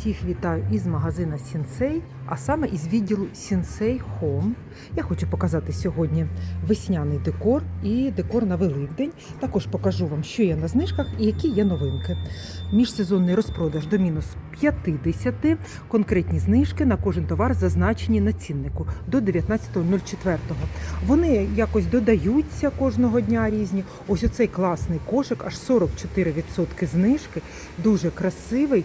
Всіх вітаю із магазина Сінсей, а саме із відділу Сінсей Home. Я хочу показати сьогодні весняний декор і декор на Великдень. Також покажу вам, що є на знижках і які є новинки. Міжсезонний розпродаж до мінус 50, конкретні знижки на кожен товар зазначені на ціннику до 19.04. Вони якось додаються кожного дня різні. Ось оцей класний кошик, аж 44% знижки, дуже красивий.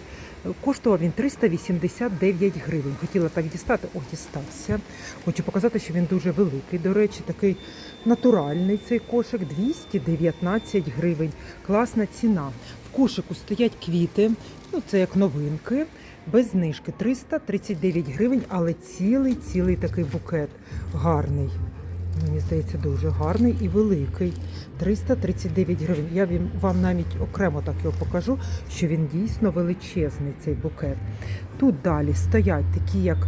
Коштував він 389 гривень. Хотіла так дістати, о, дістався. Хочу показати, що він дуже великий. До речі, такий натуральний цей кошик 219 гривень. Класна ціна. В кошику стоять квіти, ну це як новинки, без знижки 339 гривень, але цілий цілий такий букет. Гарний. Мені здається, дуже гарний і великий. 339 гривень. Я вам навіть окремо так його покажу, що він дійсно величезний, цей букет. Тут далі стоять такі, як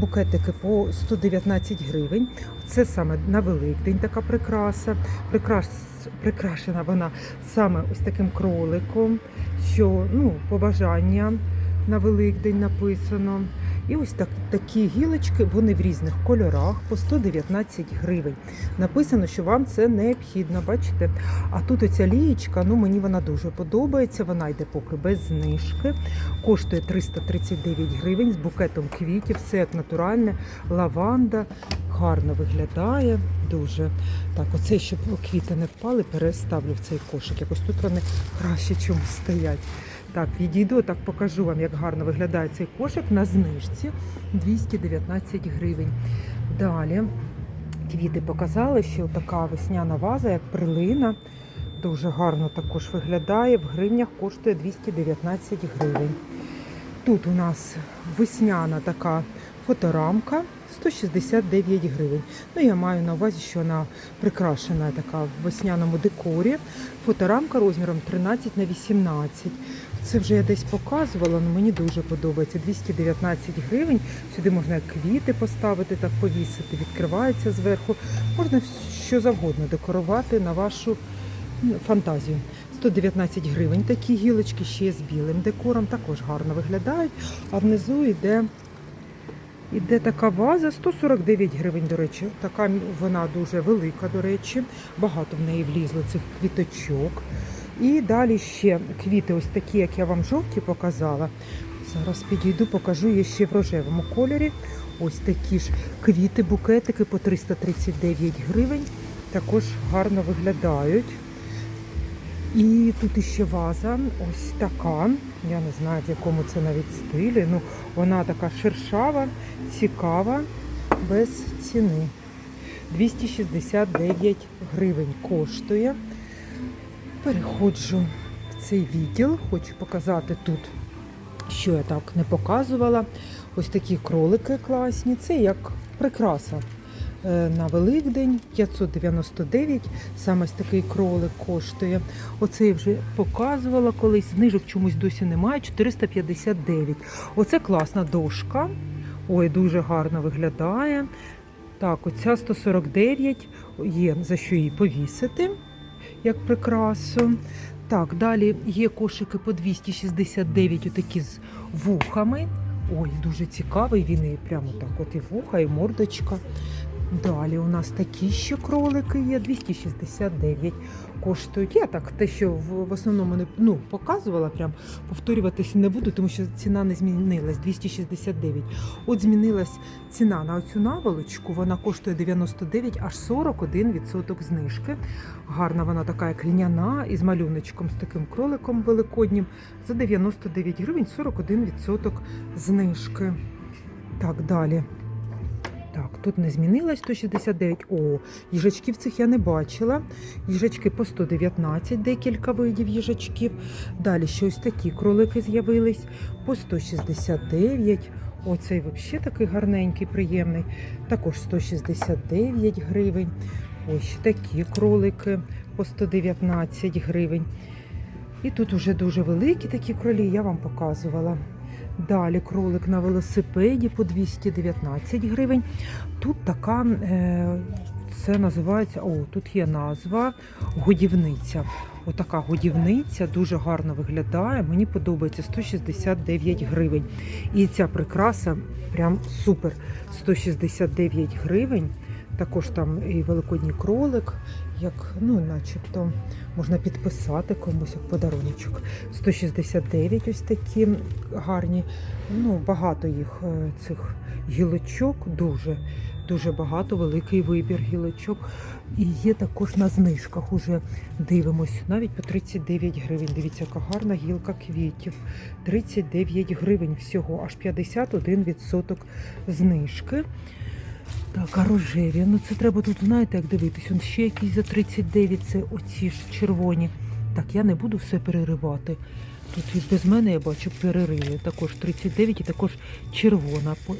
букетики по 119 гривень. Це саме на Великдень така прикраса. Прикрас, прикрашена вона саме ось таким кроликом, що ну, побажання на Великдень написано. І ось так, такі гілочки, вони в різних кольорах по 119 гривень. Написано, що вам це необхідно, бачите? А тут оця лієчка, ну мені вона дуже подобається. Вона йде поки без знижки. Коштує 339 гривень з букетом квітів, все як натуральне, лаванда. Гарно виглядає дуже. Так, оце, щоб квіти не впали, переставлю в цей кошик. Якось тут вони краще чомусь стоять. Так, відійду, так покажу вам, як гарно виглядає цей кошик на знижці 219 гривень. Далі квіти показали, що така весняна ваза, як прилина, дуже гарно також виглядає. В гривнях коштує 219 гривень. Тут у нас весняна така фоторамка 169 гривень. Ну, я маю на увазі, що вона прикрашена така в весняному декорі. Фоторамка розміром 13 на 18. Це вже я десь показувала, але мені дуже подобається. 219 гривень. Сюди можна квіти поставити, так повісити, відкривається зверху. Можна що завгодно декорувати на вашу ну, фантазію. 119 гривень такі гілочки, ще з білим декором, також гарно виглядають. А внизу йде, йде така ваза, 149 гривень, до речі. Така вона дуже велика, до речі. Багато в неї влізло цих квіточок. І далі ще квіти, ось такі, як я вам жовті показала. Зараз підійду, покажу є ще в рожевому кольорі. Ось такі ж квіти, букетики по 339 гривень. Також гарно виглядають. І тут іще ваза, ось така. Я не знаю, в якому це навіть стилі. Ну, вона така шершава, цікава, без ціни. 269 гривень коштує. Переходжу в цей відділ, хочу показати тут, що я так не показувала. Ось такі кролики класні. Це як прикраса е, на Великдень 599. Саме ось такий кролик коштує. Оце я вже показувала колись. Знижок чомусь досі немає. 459. Оце класна дошка. Ой, дуже гарно виглядає. Так, оця 149 є за що її повісити, як прикрасу. Так, далі є кошики по 269, отакі з вухами. Ой, дуже цікавий, він і прямо так, от і вуха, і мордочка. Далі у нас такі ще кролики є, 269 коштують. Я так те, що в, в основному не ну, показувала, прям повторюватися не буду, тому що ціна не змінилась 269. От змінилась ціна на оцю наволочку, вона коштує 99, аж 41% знижки. Гарна вона така, як льняна, із малюночком, з таким кроликом великоднім. За 99 гривень 41% знижки. Так, далі. Так, тут не змінилось 169. О, їжачків цих я не бачила. Їжачки по 119, декілька видів їжачків. Далі ще ось такі кролики з'явились по 169. Оцей взагалі такий гарненький, приємний. Також 169 гривень. Ось такі кролики по 119 гривень. І тут уже дуже великі такі кролі, я вам показувала. Далі кролик на велосипеді по 219 гривень. Тут така, е, це називається, о, тут є назва годівниця. Отака годівниця дуже гарно виглядає. Мені подобається 169 гривень. І ця прикраса прям супер. 169 гривень. Також там і великодній кролик, як ну, начебто можна підписати комусь як подаруночок. 169 ось такі гарні. Ну, багато їх е, цих гілочок, дуже, дуже багато, великий вибір гілочок. І є також на знижках уже дивимось, навіть по 39 гривень. Дивіться, яка гарна гілка квітів. 39 гривень всього, аж 51% знижки. Так, а рожеві. Ну це треба тут, знаєте, як дивитись. Он ще якісь за 39, це оці ж червоні. Так, я не буду все переривати. Тут і без мене я бачу перерили. Також 39 і також червона е,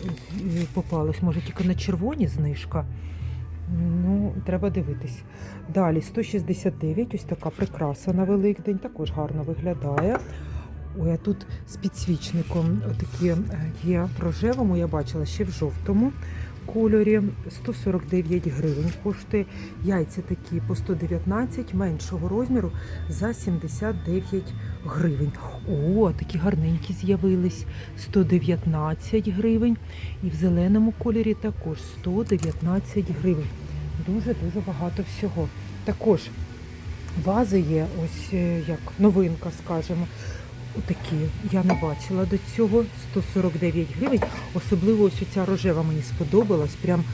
попалась. Може тільки на червоні знижка. Ну, треба дивитись. Далі 169, ось така прикраса на Великдень, також гарно виглядає. Ой, а тут з підсвічником такі е, є в рожевому, я бачила ще в жовтому кольорі. 149 гривень коштує. Яйця такі по 119, меншого розміру за 79 гривень. О, такі гарненькі з'явились. 119 гривень. І в зеленому кольорі також 119 гривень. Дуже-дуже багато всього. Також вази є, ось е, як новинка, скажімо. Отакі я не бачила до цього 149 гривень. Особливо ось ця рожева мені сподобалась. Прям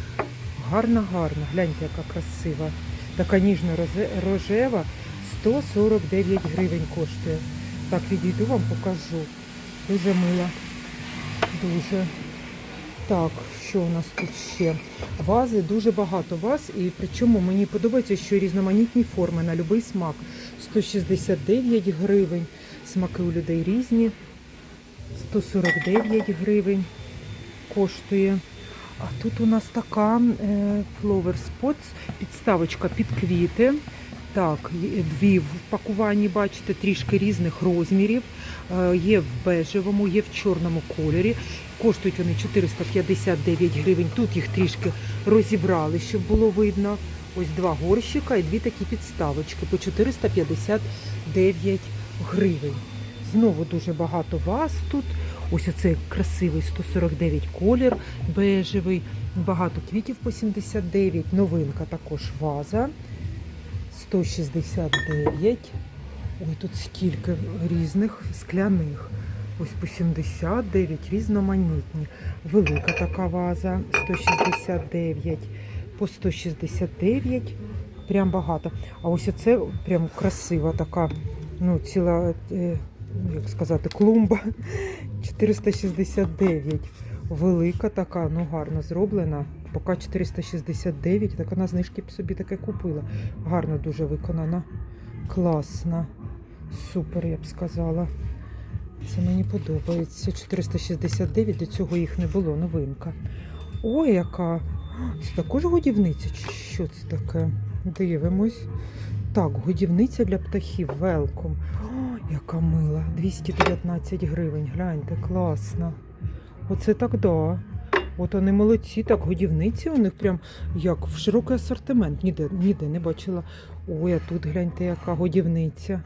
гарна-гарна. Гляньте, яка красива. Така розе- рожева 149 гривень коштує. Так, відійду вам покажу. Дуже мила. Дуже. Так, що у нас тут ще? Вази, дуже багато ваз, і причому мені подобається, що різноманітні форми на будь-який смак. 169 гривень. Смаки у людей різні. 149 гривень коштує. А тут у нас така е, Flower Spots, підставочка під квіти. Так, дві в пакуванні, бачите, трішки різних розмірів. Е, Є в бежевому, є в чорному кольорі. Коштують вони 459 гривень. Тут їх трішки розібрали, щоб було видно. Ось два горщика і дві такі підставочки по 459 гривень. Знову дуже багато вас тут. Ось оцей красивий 149 колір, бежевий, багато квітів по 79. Новинка також ваза 169. Ой, тут скільки різних скляних. Ось по 79, різноманітні. Велика така ваза 169, по 169, прям багато. А ось це прям красива така, ну, ціла, е, як сказати, клумба 469. Велика така, ну гарно зроблена. Поки 469, так вона знижки б собі таке купила. Гарно дуже виконана. Класна. Супер, я б сказала. Це мені подобається. 469, до цього їх не було, новинка. Ой, яка. Це також годівниця? Чи що це таке? Дивимось. Так, годівниця для птахів. Велком. О, яка мила. 219 гривень. Гляньте, класна. Оце так да. От вони молодці, так годівниці у них прям як в широкий асортимент. Ніде, ніде не бачила. Ой, а тут гляньте, яка годівниця.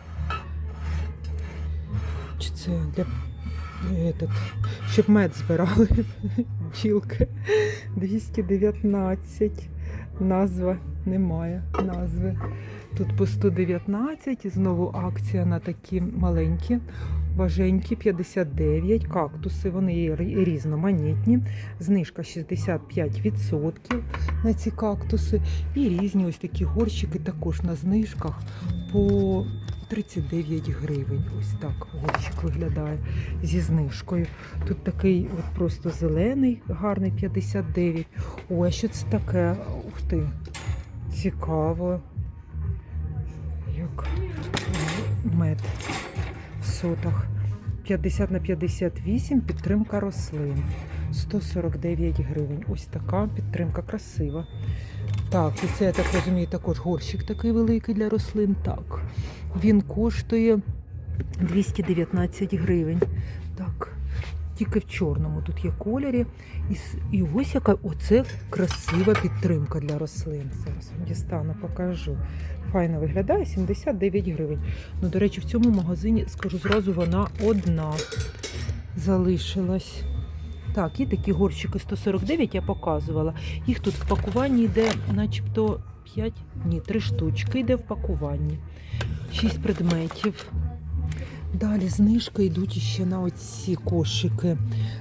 Чи це для этот, щоб мед збирали бджілки. 219. Назва немає назви. Тут по 119 і знову акція на такі маленькі, важенькі 59. Кактуси, вони різноманітні. Знижка 65% на ці кактуси. І різні ось такі горщики також на знижках по 39 гривень. Ось так горщик виглядає зі знижкою. Тут такий от просто зелений, гарний 59. Ой, що це таке? Ух ти, цікаво. Як мед в сотах. 50 на 58 підтримка рослин. 149 гривень. Ось така підтримка красива. Так, і це, я так розумію, також горщик такий великий для рослин. Так. Він коштує 219 гривень. Так. Тільки в чорному тут є кольорі. І, і ось яка оце красива підтримка для рослин. Зараз дістану, покажу. Файно виглядає 79 гривень. Ну, до речі, в цьому магазині, скажу зразу, вона одна залишилась. Так, і такі горщики 149 я показувала. Їх тут в пакуванні йде, начебто 5, ні, 3 штучки йде в пакуванні. 6 предметів. Далі знижка йдуть ще на оці кошики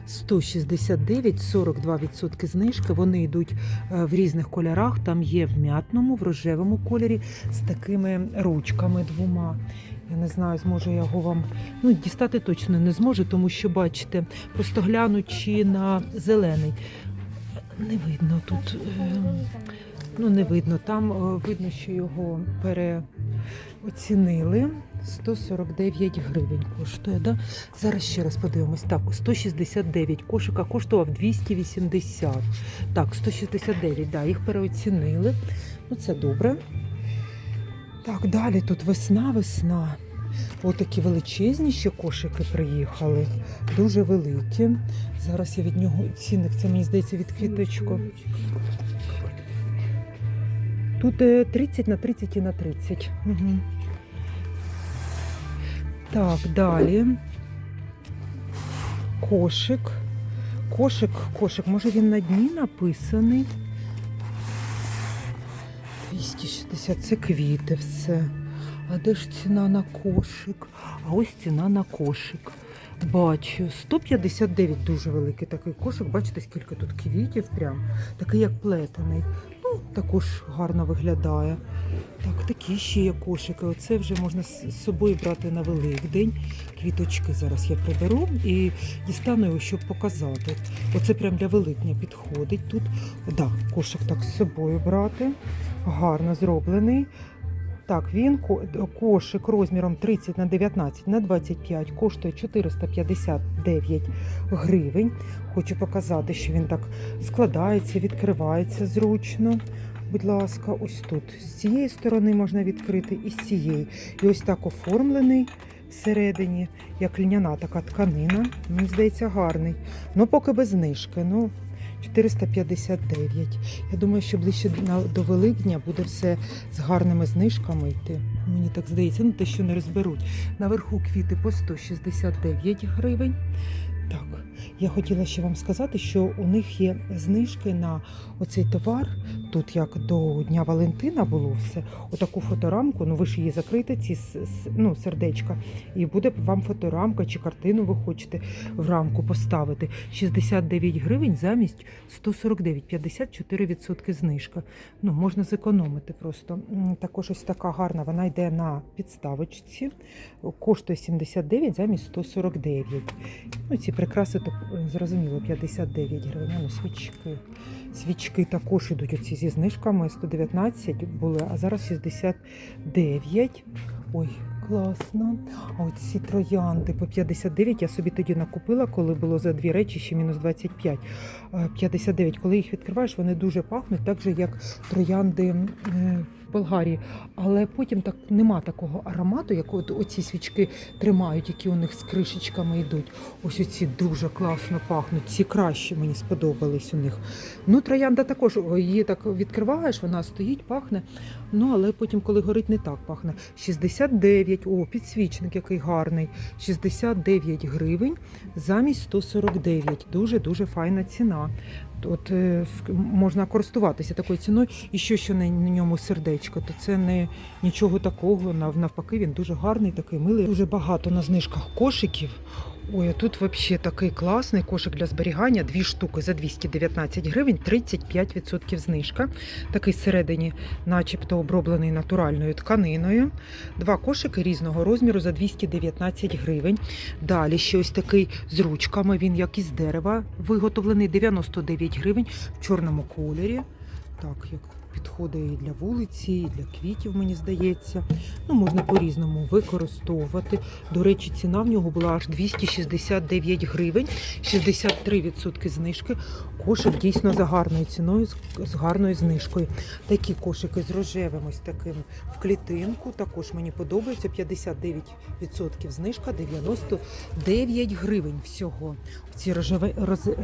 169, 42% знижки. Вони йдуть е, в різних кольорах. Там є в м'ятному, в рожевому кольорі з такими ручками двома. Я не знаю, зможу я його вам ну, дістати точно не зможу, тому що бачите, просто глянучи на зелений. Не видно тут. е, Ну, не видно. Там е, видно, що його переоцінили. 149 гривень коштує. Да? Зараз ще раз подивимось. Так, 169 кошика коштував 280. Так, 169, да, їх переоцінили. Ну, це добре. Так, далі тут весна, весна. Отакі величезні ще кошики приїхали. Дуже великі. Зараз я від нього цінник, це мені здається від квіточку. Тут е, 30 на 30 і на 30. Угу. Так, далі. Кошик. Кошик, кошик. Може він на дні написаний? 260. Це квіти все. А де ж ціна на кошик? А ось ціна на кошик. Бачу, 159 дуже великий такий кошик. Бачите, скільки тут квітів прям. Такий як плетений. Ну, також гарно виглядає. Так, такі ще є кошики. Оце вже можна з собою брати на Великдень. Квіточки зараз я приберу і дістану його, щоб показати. Оце прям для Великдня підходить тут. Да, кошик так з собою брати. Гарно зроблений. Так, він кошик розміром 30 на 19 на 25 коштує 459 гривень. Хочу показати, що він так складається, відкривається зручно. Будь ласка, ось тут. З цієї сторони можна відкрити і з цієї. І ось так оформлений всередині, як льняна така тканина. Мені здається, гарний. Ну, поки без знижки. Ну, 459. Я думаю, що ближче до Великдня буде все з гарними знижками йти. Мені так здається, ну те, що не розберуть. Наверху квіти по 169 гривень. Так, я хотіла ще вам сказати, що у них є знижки на оцей товар. Тут як до Дня Валентина було все. Отаку фоторамку, ну ви ж її закрите, ці ну, сердечка, і буде вам фоторамка чи картину ви хочете в рамку поставити. 69 гривень замість 149, 54% знижка. Ну, можна зекономити просто. Також ось така гарна, вона йде на підставочці, коштує 79 замість 149. Ну, ці прикраси, то е, зрозуміло, 59 гривень. Ну, свічки. Свічки також йдуть оці зі знижками 119 були, а зараз 69. Ой, класно. А оці троянди по 59 я собі тоді накупила, коли було за дві речі ще мінус 25. Е, 59. Коли їх відкриваєш, вони дуже пахнуть, так же як троянди е, Болгарії. Але потім так нема такого аромату, як от оці свічки тримають, які у них з кришечками йдуть. Ось оці дуже класно пахнуть. Ці кращі мені сподобались у них. Ну, троянда також її так відкриваєш, вона стоїть, пахне. Ну, але потім, коли горить, не так пахне. 69, о, підсвічник який гарний. 69 гривень замість 149. Дуже-дуже файна ціна. От е, можна користуватися такою ціною. І що, що на, на ньому сердечко, то це не нічого такого. Навпаки, він дуже гарний, такий милий. Дуже багато на знижках кошиків. Ой, а тут взагалі такий класний кошик для зберігання. Дві штуки за 219 гривень, 35% знижка. Такий всередині, начебто оброблений натуральною тканиною. Два кошики різного розміру за 219 гривень. Далі ще ось такий з ручками. Він як із дерева виготовлений 99 гривень в чорному кольорі. Так, як підходить і для вулиці, і для квітів, мені здається. Ну, можна по-різному використовувати. До речі, ціна в нього була аж 269 гривень, 63% знижки. Кошик дійсно за гарною ціною, з- гарною знижкою. Такі кошики з рожевим ось таким в клітинку. Також мені подобається 59% знижка, 99 гривень всього. Ці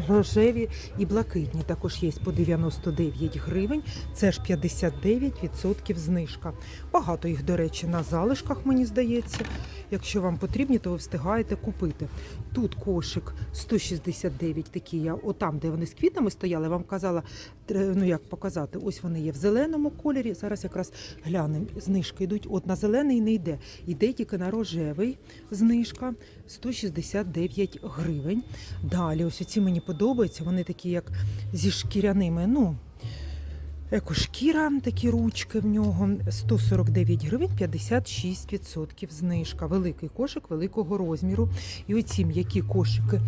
рожеві і блакитні також є по 99 гривень. Це ж 59% знижка. Багато їх, до речі, на залишках, мені здається. Якщо вам потрібні, то ви встигаєте купити. Тут кошик 169 такі. Я отам, де вони з квітами стояли, вам казала, ну як показати, ось вони є в зеленому кольорі. Зараз якраз глянемо, знижки йдуть. От на зелений не йде. Йде тільки на рожевий знижка 169 гривень. Далі, ось ці мені подобаються. Вони такі, як зі шкіряними. ну, Екошкіра, такі ручки в нього 149 гривень, 56% знижка. Великий кошик великого розміру. І оці м'які кошики.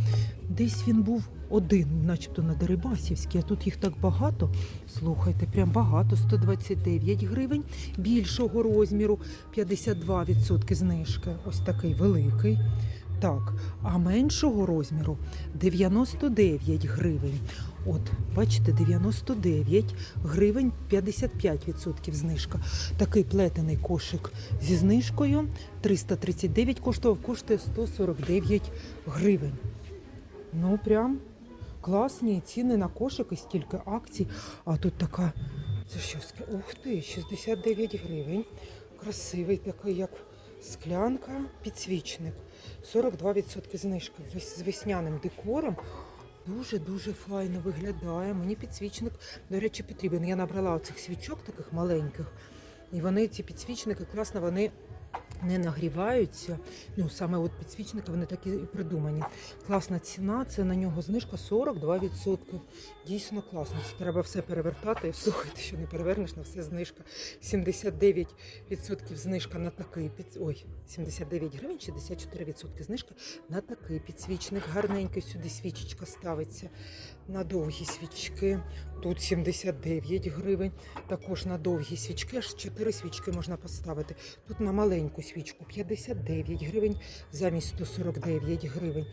Десь він був один, начебто на Дерибасівській, а тут їх так багато. Слухайте, прям багато. 129 гривень більшого розміру, 52% знижки. Ось такий великий. Так, а меншого розміру 99 гривень. От, бачите, 99 гривень 55% знижка. Такий плетений кошик зі знижкою 339 коштував, коштує 149 гривень. Ну, прям класні ціни на кошики, стільки акцій. А тут така, це що, ух ти, 69 гривень. Красивий такий, як склянка, підсвічник. 42% знижки з весняним декором. Дуже-дуже файно виглядає. Мені підсвічник, до речі, потрібен. Я набрала оцих свічок таких маленьких. І вони, ці підсвічники, класно, вони не нагріваються. Ну, саме от підсвічники, вони такі і придумані. Класна ціна, це на нього знижка 42%. Дійсно класно. Це треба все перевертати. Слухайте, що не перевернеш на все знижка. 79% знижка на такий під... Ой, 79 гривень, 64% знижка на такий підсвічник. Гарненький сюди свічечка ставиться на довгі свічки. Тут 79 гривень. Також на довгі свічки, аж 4 свічки можна поставити. Тут на маленьку свічку 59 гривень замість 149 гривень.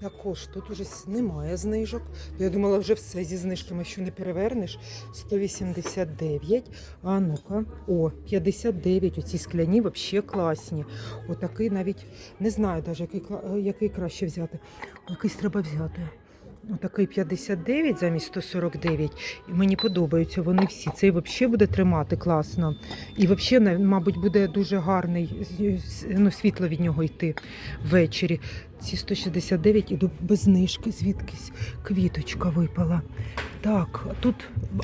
Також тут уже немає знижок. Я думала, вже все зі знижками, що не перевернеш. 189. А ну-ка, о, 59. Оці скляні взагалі класні. Отакий навіть не знаю, навіть який, який краще взяти. Якийсь треба взяти. Отакий 59 замість 149. І мені подобаються вони всі. Цей взагалі буде тримати класно. І взагалі, мабуть, буде дуже гарний ну, світло від нього йти ввечері. Ці 169 іду без знижки, звідкись квіточка випала. Так, тут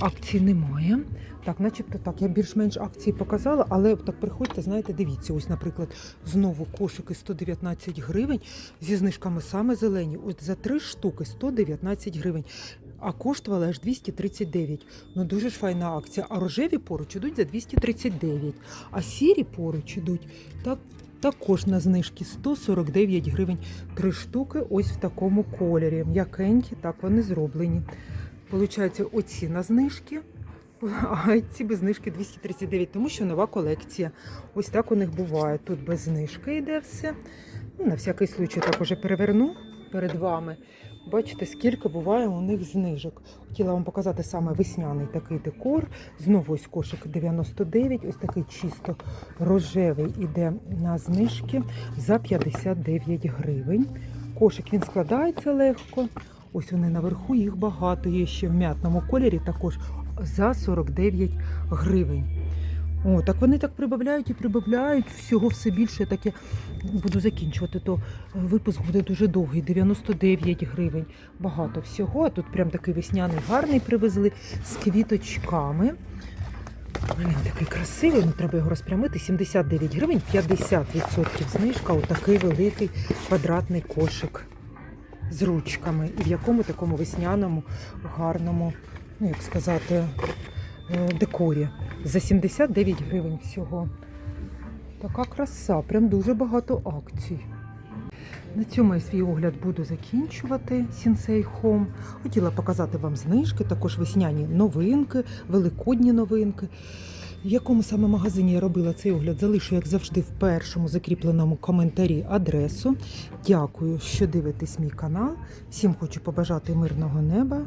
акцій немає. Так, начебто так, я більш-менш акції показала, але так приходьте, знаєте, дивіться, ось, наприклад, знову кошики 119 гривень зі знижками саме зелені. От за три штуки 119 гривень. А коштували аж 239. Ну дуже ж файна акція. А рожеві поруч ідуть за 239. А сірі поруч ідуть так, також на знижки 149 гривень. Три штуки ось в такому кольорі. М'якенькі, так вони зроблені. Получається, оці на знижки. А ці без знижки 239, тому що нова колекція. Ось так у них буває. Тут без знижки йде все. Ну, на всякий случай так уже переверну перед вами. Бачите, скільки буває у них знижок. Хотіла вам показати саме весняний такий декор. Знову ось кошик 99, ось такий чисто рожевий іде на знижки за 59 гривень. Кошик він складається легко. Ось вони наверху, їх багато є ще в м'ятному кольорі також за 49 гривень. О, так вони так прибавляють і прибавляють всього все більше. Так я буду закінчувати, то випуск буде дуже довгий, 99 гривень. Багато всього. А тут прям такий весняний гарний привезли з квіточками. Він такий красивий, ну треба його розпрямити. 79 гривень, 50% знижка. Отакий великий квадратний кошик з ручками. І в якому такому весняному, гарному, ну як сказати, е, декорі. За 79 гривень всього. Така краса, прям дуже багато акцій. На цьому я свій огляд буду закінчувати Sensei Home. Хотіла показати вам знижки, також весняні новинки, великодні новинки. В якому саме магазині я робила цей огляд, залишу, як завжди, в першому закріпленому коментарі адресу. Дякую, що дивитесь мій канал. Всім хочу побажати мирного неба.